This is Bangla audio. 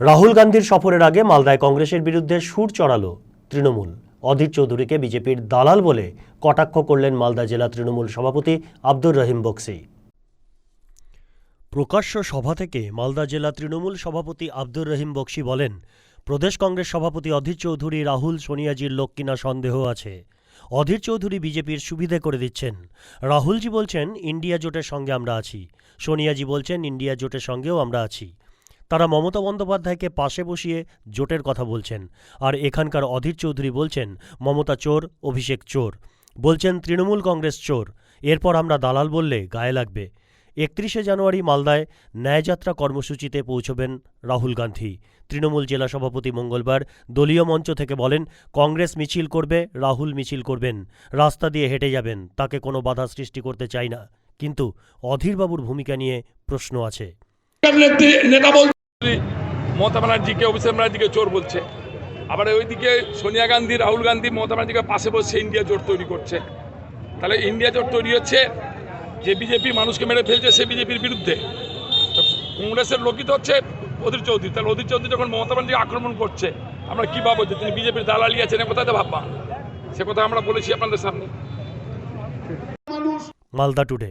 রাহুল গান্ধীর সফরের আগে মালদায় কংগ্রেসের বিরুদ্ধে সুর চড়াল তৃণমূল। অধীর চৌধুরীকে বিজেপির দালাল বলে কটাক্ষ করলেন মালদা জেলা তৃণমূল সভাপতি আব্দুর রহিম বক্সি। প্রকাশ্য সভা থেকে মালদা জেলা তৃণমূল সভাপতি আব্দুর রহিম বক্সি বলেন, প্রদেশ কংগ্রেস সভাপতি অধীর চৌধুরী রাহুল সোনিয়াজির লোক কিনা সন্দেহ আছে। অধীর চৌধুরী বিজেপির সুবিধে করে দিচ্ছেন। রাহুলজি বলছেন, ইন্ডিয়া জোটের সঙ্গে আমরা আছি। সোনিয়াজি বলছেন, ইন্ডিয়া জোটের সঙ্গেও আমরা আছি। তারা মমতা বন্দ্যোপাধ্যায়কে পাশে বসিয়ে জোটের কথা বলছেন। আর এখানকার অধীর চৌধুরী বলছেন, মমতা চোর, অভিষেক চোর। বলছেন, তৃণমূল কংগ্রেস চোর। এরপর আমরা দালাল বললে গায়ে লাগবে। একত্রিশে জানুয়ারি মালদায় ন্যায়যাত্রা কর্মসূচিতে পৌঁছবেন রাহুল গান্ধী। তৃণমূল জেলা সভাপতি মঙ্গলবার দলীয় মঞ্চ থেকে বলেন, কংগ্রেস মিছিল করবে, রাহুল মিছিল করবেন। রাস্তা দিয়ে হেঁটে যাবেন, তাকে কোনো বাধা সৃষ্টি করতে চাই না। কিন্তু অধীরবাবুর ভূমিকা নিয়ে প্রশ্ন আছে। মমতা ব্যানার্জিকে, অভিষেক ব্যানার্জিকে চোর বলছে। আবার ওইদিকে সোনিয়া গান্ধী, রাহুল গান্ধী মমতা ব্যানার্জিকে পাশে বসে ইন্ডিয়া জোট তৈরি করছে। তাহলে ইন্ডিয়া জোট তৈরি হচ্ছে, যে বিজেপি মানুষকে মেরে ফেলছে সে বিজেপির বিরুদ্ধে। তো কংগ্রেসের লোকিত হচ্ছে অধীর চৌধুরী। তাহলে অধীর চৌধুরী যখন মমতা ব্যানার্জিকে আক্রমণ করছে, আমরা কী ভাবো যে তিনি বিজেপির দালালি আছেন কোথাতে ভাববা? সে কথা আমরা বলেছি আপনাদের সামনে। মালদা টুডে।